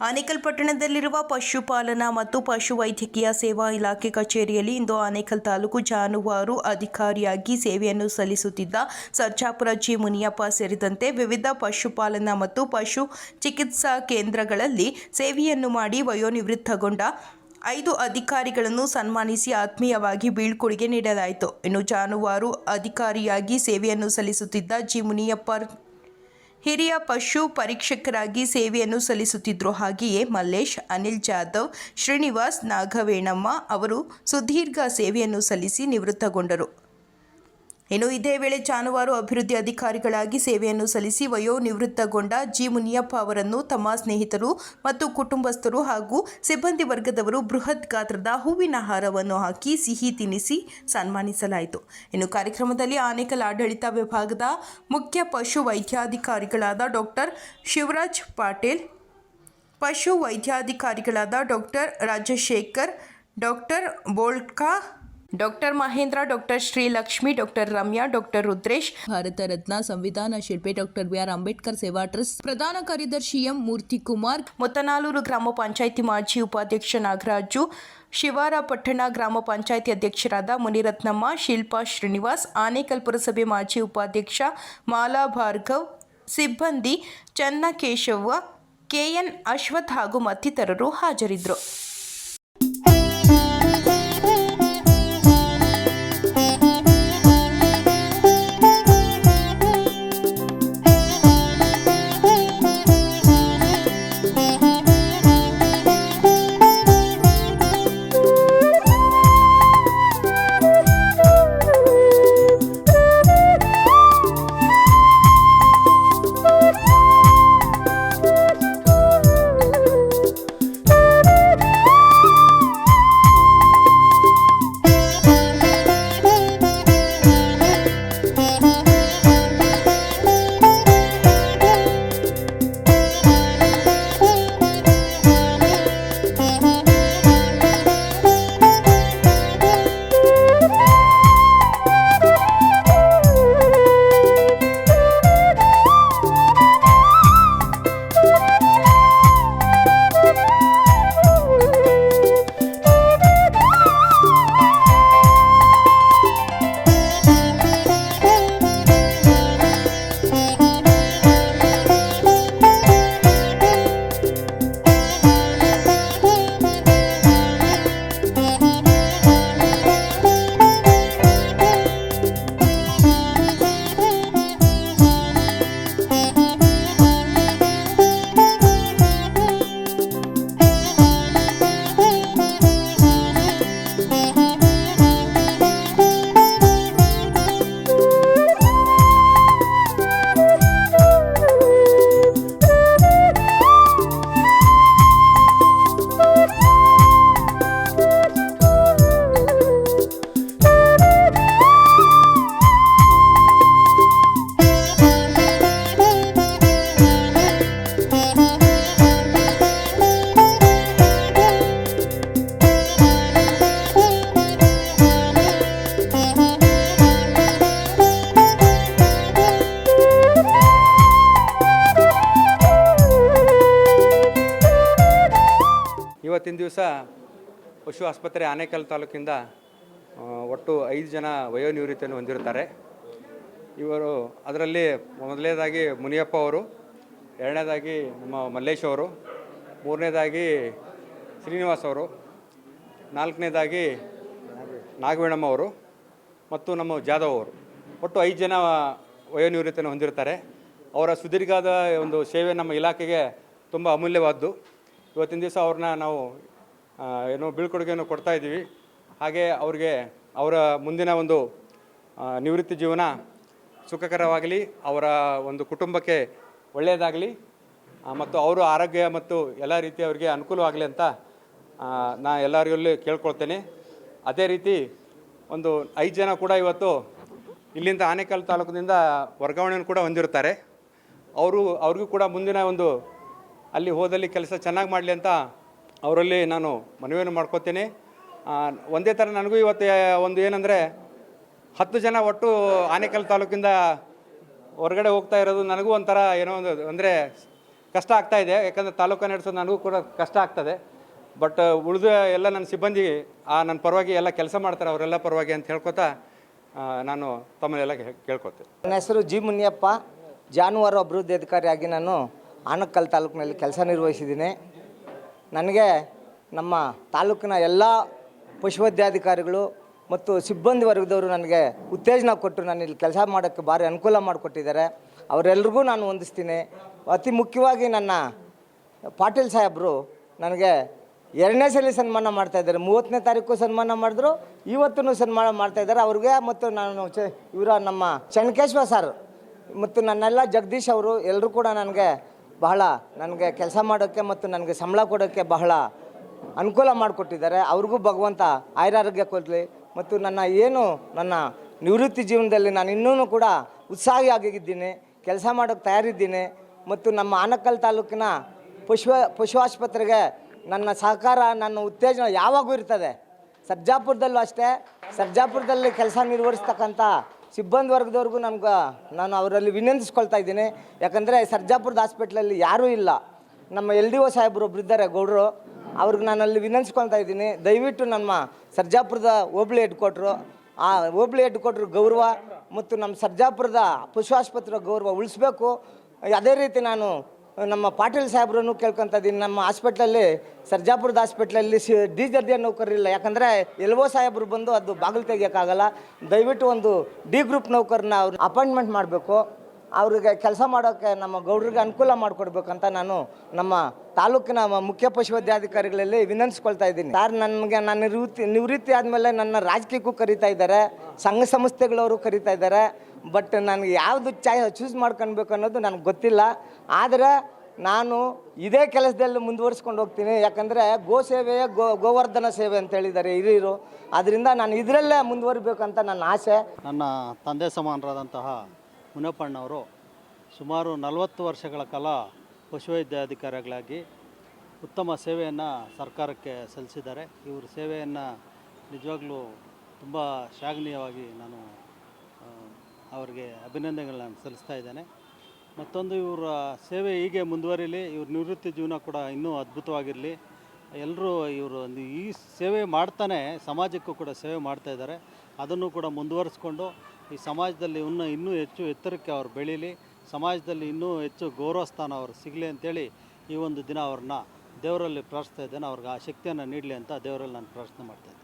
ಆನೇಕಲ್ ಪಟ್ಟಣದಲ್ಲಿರುವ ಪಶುಪಾಲನಾ ಮತ್ತು ಪಶುವೈದ್ಯಕೀಯ ಸೇವಾ ಇಲಾಖೆ ಕಚೇರಿಯಲ್ಲಿ ಇಂದು ಆನೇಕಲ್ ತಾಲೂಕು ಜಾನುವಾರು ಅಧಿಕಾರಿಯಾಗಿ ಸೇವೆಯನ್ನು ಸಲ್ಲಿಸುತ್ತಿದ್ದ ಸರ್ಜಾಪುರ ಜಿ ಮುನಿಯಪ್ಪ ಸೇರಿದಂತೆ ವಿವಿಧ ಪಶುಪಾಲನಾ ಮತ್ತು ಪಶು ಚಿಕಿತ್ಸಾ ಕೇಂದ್ರಗಳಲ್ಲಿ ಸೇವೆಯನ್ನು ಮಾಡಿ ವಯೋನಿವೃತ್ತಗೊಂಡ ಐದು ಅಧಿಕಾರಿಗಳನ್ನು ಸನ್ಮಾನಿಸಿ ಆತ್ಮೀಯವಾಗಿ ಬೀಳ್ಕೊಡುಗೆ ನೀಡಲಾಯಿತು. ಇನ್ನು ಜಾನುವಾರು ಅಧಿಕಾರಿಯಾಗಿ ಸೇವೆಯನ್ನು ಸಲ್ಲಿಸುತ್ತಿದ್ದ ಜಿ ಮುನಿಯಪ್ಪ ಹಿರಿಯ ಪಶು ಪರೀಕ್ಷಕರಾಗಿ ಸೇವೆಯನ್ನು ಸಲ್ಲಿಸುತ್ತಿದ್ದರು ಹಾಗೆಯೇ ಮಲ್ಲೇಶ್, ಅನಿಲ್ ಜಾಧವ್, ಶ್ರೀನಿವಾಸ್ ನಾಗವೇಣಮ್ಮ ಅವರು ಸುದೀರ್ಘ ಸೇವೆಯನ್ನು ಸಲ್ಲಿಸಿ ನಿವೃತ್ತಗೊಂಡರು. ಇನ್ನು ಇದೇ ವೇಳೆ ಜಾನುವಾರು ಅಭಿವೃದ್ಧಿ ಅಧಿಕಾರಿಗಳಾಗಿ ಸೇವೆಯನ್ನು ಸಲ್ಲಿಸಿ ವಯೋನಿವೃತ್ತಗೊಂಡ ಜಿ ಮುನಿಯಪ್ಪ ಅವರನ್ನು ತಮ್ಮ ಸ್ನೇಹಿತರು ಮತ್ತು ಕುಟುಂಬಸ್ಥರು ಹಾಗೂ ಸಿಬ್ಬಂದಿ ವರ್ಗದವರು ಬೃಹತ್ ಗಾತ್ರದ ಹೂವಿನ ಹಾರವನ್ನು ಹಾಕಿ ಸಿಹಿ ತಿನ್ನಿಸಿ ಸನ್ಮಾನಿಸಲಾಯಿತು. ಇನ್ನು ಕಾರ್ಯಕ್ರಮದಲ್ಲಿ ಆನೇಕಲ್ ಆಡಳಿತ ವಿಭಾಗದ ಮುಖ್ಯ ಪಶು ವೈದ್ಯಾಧಿಕಾರಿಗಳಾದ ಡಾಕ್ಟರ್ ಶಿವರಾಜ್ ಪಾಟೀಲ್, ಪಶು ವೈದ್ಯಾಧಿಕಾರಿಗಳಾದ doctor Rajashekar, doctor Bolka doctor Mahendra doctor Srilakshmi doctor Ramya doctor Rudresh. Bharat Ratna ಸಂವಿಧಾನ ಶಿಲ್ಪಿ ಡಾಕ್ಟರ್ ಬಿ ಆರ್ ಅಂಬೇಡ್ಕರ್ ಸೇವಾ ಟ್ರಸ್ಟ್ ಪ್ರಧಾನ ಕಾರ್ಯದರ್ಶಿ ಎಂ ಮೂರ್ತಿ ಕುಮಾರ್ ಮುತ್ತನಾಲೂರು ಗ್ರಾಮ ಪಂಚಾಯಿತಿ ಮಾಜಿ ಉಪಾಧ್ಯಕ್ಷ ನಾಗರಾಜು ಶಿವಾರ ಪಟ್ಟಣ ಗ್ರಾಮ ಪಂಚಾಯಿತಿ ಅಧ್ಯಕ್ಷರಾದ ಮುನಿರತ್ನಮ್ಮ ಶಿಲ್ಪಾ ಶ್ರೀನಿವಾಸ್ ಆನೇಕಲ್ ಪುರಸಭೆ ಮಾಜಿ ಉಪಾಧ್ಯಕ್ಷ ಮಾಲಾ ಭಾರ್ಗವ್ ಸಿಬ್ಬಂದಿ ಚನ್ನಕೇಶವ ಕೆಎನ್ ಅಶ್ವಥ್ ಹಾಗೂ ಮತ್ತಿತರರು ಹಾಜರಿದ್ದರು. ಇವತ್ತಿನ ದಿವಸ ಪಶು ಆಸ್ಪತ್ರೆ ಆನೇಕಲ್ ತಾಲೂಕಿಂದ ಒಟ್ಟು ಐದು ಜನ ವಯೋನಿವೃತ್ತಿಯನ್ನು ಹೊಂದಿರುತ್ತಾರೆ. ಇವರು ಅದರಲ್ಲಿ ಮೊದಲನೇದಾಗಿ ಮುನಿಯಪ್ಪ ಅವರು, ಎರಡನೇದಾಗಿ ನಮ್ಮ ಮಲ್ಲೇಶ್ ಅವರು, ಮೂರನೇದಾಗಿ ಶ್ರೀನಿವಾಸ್ ಅವರು, ನಾಲ್ಕನೇದಾಗಿ ನಾಗವೇಣಮ್ಮ ಅವರು ಮತ್ತು ನಮ್ಮ ಜಾಧವ್ ಅವರು. ಒಟ್ಟು ಐದು ಜನ ವಯೋನಿವೃತ್ತಿಯನ್ನು ಹೊಂದಿರ್ತಾರೆ ಅವರ ಸುದೀರ್ಘದ ಒಂದು ಸೇವೆ ನಮ್ಮ ಇಲಾಖೆಗೆ ತುಂಬ ಅಮೂಲ್ಯವಾದ್ದು. ಇವತ್ತಿನ ದಿವಸ ಅವ್ರನ್ನ ನಾವು ಏನು ಬೀಳ್ಕೊಡುಗೆಯನ್ನು ಕೊಡ್ತಾ ಇದ್ದೀವಿ. ಹಾಗೆ ಅವ್ರಿಗೆ ಅವರ ಮುಂದಿನ ಒಂದು ನಿವೃತ್ತಿ ಜೀವನ ಸುಖಕರವಾಗಲಿ, ಅವರ ಒಂದು ಕುಟುಂಬಕ್ಕೆ ಒಳ್ಳೆಯದಾಗಲಿ ಮತ್ತು ಅವರು ಆರೋಗ್ಯ ಮತ್ತು ಎಲ್ಲ ರೀತಿ ಅವರಿಗೆ ಅನುಕೂಲವಾಗಲಿ ಅಂತ ನಾ ಎಲ್ಲರಿಗಲ್ಲಿ ಕೇಳ್ಕೊಳ್ತೇನೆ. ಅದೇ ರೀತಿ ಒಂದು ಐದು ಜನ ಕೂಡ ಇವತ್ತು ಇಲ್ಲಿಂದ ಆನೇಕಲ್ ತಾಲೂಕಿನಿಂದ ವರ್ಗಾವಣೆಯನ್ನು ಕೂಡ ಹೊಂದಿರ್ತಾರೆ ಅವರು, ಅವ್ರಿಗೂ ಕೂಡ ಮುಂದಿನ ಒಂದು ಅಲ್ಲಿ ಹೋದಲ್ಲಿ ಕೆಲಸ ಚೆನ್ನಾಗಿ ಮಾಡಲಿ ಅಂತ ಅವರಲ್ಲಿ ನಾನು ಮನವಿಯನ್ನು ಮಾಡ್ಕೋತೀನಿ. ಒಂದೇ ಥರ ನನಗೂ ಇವತ್ತು ಒಂದು ಏನಂದರೆ ಹತ್ತು ಜನ ಒಟ್ಟು ಆನೇಕಲ್ ತಾಲೂಕಿಂದ ಹೊರಗಡೆ ಹೋಗ್ತಾ ಇರೋದು ನನಗೂ ಒಂಥರ ಏನೋ ಒಂದು, ಅಂದರೆ ಕಷ್ಟ ಆಗ್ತಾ ಇದೆ. ಯಾಕಂದರೆ ತಾಲೂಕು ನಡೆಸೋದು ನನಗೂ ಕೂಡ ಕಷ್ಟ ಆಗ್ತದೆ. ಬಟ್ ಉಳಿದ ಎಲ್ಲ ನನ್ನ ಸಿಬ್ಬಂದಿ, ಆ, ನನ್ನ ಪರವಾಗಿ ಎಲ್ಲ ಕೆಲಸ ಮಾಡ್ತಾರೆ, ಅವರೆಲ್ಲ ಪರವಾಗಿ ಅಂತ ಹೇಳ್ಕೊತಾ ನಾನು ತಮ್ಮನ್ನೆಲ್ಲ ಕೇಳ್ಕೊತೀನಿ. ನನ್ನ ಹೆಸರು ಜಿ ಮುನಿಯಪ್ಪ. ಜಾನುವಾರು ಅಭಿವೃದ್ಧಿ ಅಧಿಕಾರಿಯಾಗಿ ನಾನು ಆನಕಲ್ ತಾಲೂಕಿನಲ್ಲಿ ಕೆಲಸ ನಿರ್ವಹಿಸಿದ್ದೀನಿ. ನನಗೆ ನಮ್ಮ ತಾಲೂಕಿನ ಎಲ್ಲ ಪಶುವೈದ್ಯಾಧಿಕಾರಿಗಳು ಮತ್ತು ಸಿಬ್ಬಂದಿ ವರ್ಗದವರು ನನಗೆ ಉತ್ತೇಜನ ಕೊಟ್ಟು ನಾನು ಇಲ್ಲಿ ಕೆಲಸ ಮಾಡೋಕ್ಕೆ ಭಾರಿ ಅನುಕೂಲ ಮಾಡಿಕೊಟ್ಟಿದ್ದಾರೆ. ಅವರೆಲ್ರಿಗೂ ನಾನು ಹೊಂದಿಸ್ತೀನಿ ಅತಿ ಮುಖ್ಯವಾಗಿ ನನ್ನ ಪಾಟೀಲ್ ಸಾಹೇಬರು ನನಗೆ ಎರಡನೇ ಸಲ ಸನ್ಮಾನ ಮಾಡ್ತಾ ಇದ್ದಾರೆ. ಮೂವತ್ತನೇ ತಾರೀಕು ಸನ್ಮಾನ ಮಾಡಿದ್ರು. ಇವತ್ತೂ ಸನ್ಮಾನ ಮಾಡ್ತಾ ಇದ್ದಾರೆ. ಅವ್ರಿಗೆ ಮತ್ತು ನಾನು ಇವರ ನಮ್ಮ ಚನ್ನಕೇಶ್ವರ ಸರ್ ಮತ್ತು ನನ್ನೆಲ್ಲ ಜಗದೀಶ್ ಅವರು ಎಲ್ಲರೂ ಕೂಡ ನನಗೆ ಬಹಳ ನನಗೆ ಕೆಲಸ ಮಾಡೋಕ್ಕೆ ಮತ್ತು ನನಗೆ ಸಂಬಳ ಕೊಡೋಕ್ಕೆ ಬಹಳ ಅನುಕೂಲ ಮಾಡಿಕೊಟ್ಟಿದ್ದಾರೆ. ಅವ್ರಿಗೂ ಭಗವಂತ ಆಯುರಾರೋಗ್ಯ ಕೊಡಲಿ ಮತ್ತು ನನ್ನ ಏನು ನನ್ನ ನಿವೃತ್ತಿ ಜೀವನದಲ್ಲಿ ನಾನು ಇನ್ನೂ ಕೂಡ ಉತ್ಸಾಹಿಯಾಗಿದ್ದೀನಿ ಕೆಲಸ ಮಾಡೋಕ್ಕೆ ತಯಾರಿದ್ದೀನಿ ಮತ್ತು ನಮ್ಮ ಆನಕಲ್ ತಾಲೂಕಿನ ಪಶು ಪಶು ಆಸ್ಪತ್ರೆಗೆ ನನ್ನ ಸಹಕಾರ, ನನ್ನ ಉತ್ತೇಜನ ಯಾವಾಗೂ ಇರ್ತದೆ. ಸರ್ಜಾಪುರದಲ್ಲೂ ಅಷ್ಟೇ. ಸರ್ಜಾಪುರದಲ್ಲಿ ಕೆಲಸ ನಿರ್ವಹಿಸ್ತಕ್ಕಂಥ ಸಿಬ್ಬಂದಿ ವರ್ಗದವ್ರಿಗೂ ನಮ್ಗೆ ನಾನು ಅವರಲ್ಲಿ ವಿನಂತಿಸ್ಕೊಳ್ತಾ ಇದ್ದೀನಿ. ಯಾಕಂದರೆ ಸರ್ಜಾಪುರದ ಹಾಸ್ಪಿಟ್ಲಲ್ಲಿ ಯಾರೂ ಇಲ್ಲ. ನಮ್ಮ ಎಲ್ ಡಿ ಒ ಸಾಹೇಬರು ಒಬ್ಬರಿದ್ದಾರೆ ಗೌಡರು. ಅವ್ರಿಗೆ ನಾನು ಅಲ್ಲಿ ವಿನಂತಿಸ್ಕೊಳ್ತಾ ಇದ್ದೀನಿ. ದಯವಿಟ್ಟು ನಮ್ಮ ಸರ್ಜಾಪುರದ ಹೋಬಳಿ ಹೆಡ್ ಕೊಟ್ಟರು ಆ ಹೋಬಳಿ ಹೆಡ್ ಕೊಟ್ಟರು ಗೌರವ ಮತ್ತು ನಮ್ಮ ಸರ್ಜಾಪುರದ ಪಶು ಆಸ್ಪತ್ರೆ ಗೌರವ ಉಳಿಸ್ಬೇಕು. ಅದೇ ರೀತಿ ನಾನು ನಮ್ಮ ಪಾಟೀಲ್ ಸಾಹೇಬ್ರನ್ನು ಕೇಳ್ಕೊತ ಇದ್ದೀನಿ. ನಮ್ಮ ಹಾಸ್ಪಿಟ್ಲಲ್ಲಿ, ಸರ್ಜಾಪುರದ ಹಾಸ್ಪಿಟ್ಲಲ್ಲಿ ಸಿ ಡಿ ದರ್ಜೆ ನೌಕರರಿಲ್ಲ. ಯಾಕಂದರೆ ಎಲ್ವೋ ಸಾಹೇಬರು ಬಂದು ಅದು ಬಾಗಿಲು ತೆಗಿಯೋಕ್ಕಾಗಲ್ಲ. ದಯವಿಟ್ಟು ಒಂದು ಡಿ ಗ್ರೂಪ್ ನೌಕರನ್ನ ಅವ್ರು ಅಪಾಯಿಂಟ್ಮೆಂಟ್ ಮಾಡಬೇಕು. ಅವ್ರಿಗೆ ಕೆಲಸ ಮಾಡೋಕ್ಕೆ ನಮ್ಮ ಗೌಡ್ರಿಗೆ ಅನುಕೂಲ ಮಾಡಿಕೊಡ್ಬೇಕಂತ ನಾನು ನಮ್ಮ ತಾಲೂಕಿನ ಮುಖ್ಯ ಪಶುವೈದ್ಯಾಧಿಕಾರಿಗಳಲ್ಲಿ ವಿನಂತಿಸ್ಕೊಳ್ತಾ ಇದ್ದೀನಿ. ಸರ್, ನನಗೆ ನಾನು ನಿವೃತ್ತಿ ನಿವೃತ್ತಿ ಆದಮೇಲೆ ನನ್ನ ರಾಜಕೀಯಕ್ಕೂ ಕರೀತಾ ಇದ್ದಾರೆ. ಸಂಘ ಸಂಸ್ಥೆಗಳವರು ಕರೀತಾ ಇದ್ದಾರೆ. ಬಟ್ ನನಗೆ ಯಾವುದು ಚಾಯ್ ಚೂಸ್ ಮಾಡ್ಕೊಳ್ಬೇಕು ಅನ್ನೋದು ನನಗೆ ಗೊತ್ತಿಲ್ಲ. ಆದರೆ ನಾನು ಇದೇ ಕೆಲಸದಲ್ಲಿ ಮುಂದುವರಿಸ್ಕೊಂಡು ಹೋಗ್ತೀನಿ. ಯಾಕಂದರೆ ಗೋ ಸೇವೆಯೇ ಗೋ, ಗೋವರ್ಧನ ಸೇವೆ ಅಂತ ಹೇಳಿದ್ದಾರೆ. ಹಿರಿಯರು ಅದರಿಂದ ನಾನು ಇದರಲ್ಲೇ ಮುಂದುವರಿಬೇಕಂತ ನನ್ನ ಆಸೆ. ನನ್ನ ತಂದೆ ಸಮಾನರಾದಂತಹ ಮುನಪ್ಪಣ್ಣವರು ಸುಮಾರು ನಲವತ್ತು ವರ್ಷಗಳ ಕಾಲ ಪಶುವೈದ್ಯಾಧಿಕಾರಿಗಳಾಗಿ ಉತ್ತಮ ಸೇವೆಯನ್ನು ಸರ್ಕಾರಕ್ಕೆ ಸಲ್ಲಿಸಿದ್ದಾರೆ. ಇವ್ರ ಸೇವೆಯನ್ನು ನಿಜವಾಗ್ಲೂ ತುಂಬ ಶ್ಲಾಘನೀಯವಾಗಿ ನಾನು ಅವರಿಗೆ ಅಭಿನಂದನೆಗಳನ್ನ ಸಲ್ಲಿಸ್ತಾ ಇದ್ದೇನೆ. ಮತ್ತೊಂದು ಇವರ ಸೇವೆ ಹೀಗೆ ಮುಂದುವರಿಲಿ, ಇವ್ರ ನಿವೃತ್ತಿ ಜೀವನ ಕೂಡ ಇನ್ನೂ ಅದ್ಭುತವಾಗಿರಲಿ. ಎಲ್ಲರೂ ಇವರು ಈ ಸೇವೆ ಮಾಡ್ತಾನೆ, ಸಮಾಜಕ್ಕೂ ಕೂಡ ಸೇವೆ ಮಾಡ್ತಾ ಇದ್ದಾರೆ. ಅದನ್ನು ಕೂಡ ಮುಂದುವರಿಸ್ಕೊಂಡು ಈ ಸಮಾಜದಲ್ಲಿ ಇನ್ನೂ ಇನ್ನೂ ಹೆಚ್ಚು ಎತ್ತರಕ್ಕೆ ಅವ್ರು ಬೆಳೀಲಿ. ಸಮಾಜದಲ್ಲಿ ಇನ್ನೂ ಹೆಚ್ಚು ಗೌರವ ಸ್ಥಾನ ಅವ್ರು ಸಿಗಲಿ ಅಂತೇಳಿ ಈ ಒಂದು ದಿನ ಅವ್ರನ್ನ ದೇವರಲ್ಲಿ ಪ್ರಾರ್ಥಿಸ್ತಾ ಇದ್ದೇನೆ. ಅವ್ರಿಗೆ ಆ ಶಕ್ತಿಯನ್ನು ನೀಡಲಿ ಅಂತ ದೇವರಲ್ಲಿ ನಾನು ಪ್ರಾರ್ಥನೆ ಮಾಡ್ತಾ ಇದ್ದೇನೆ.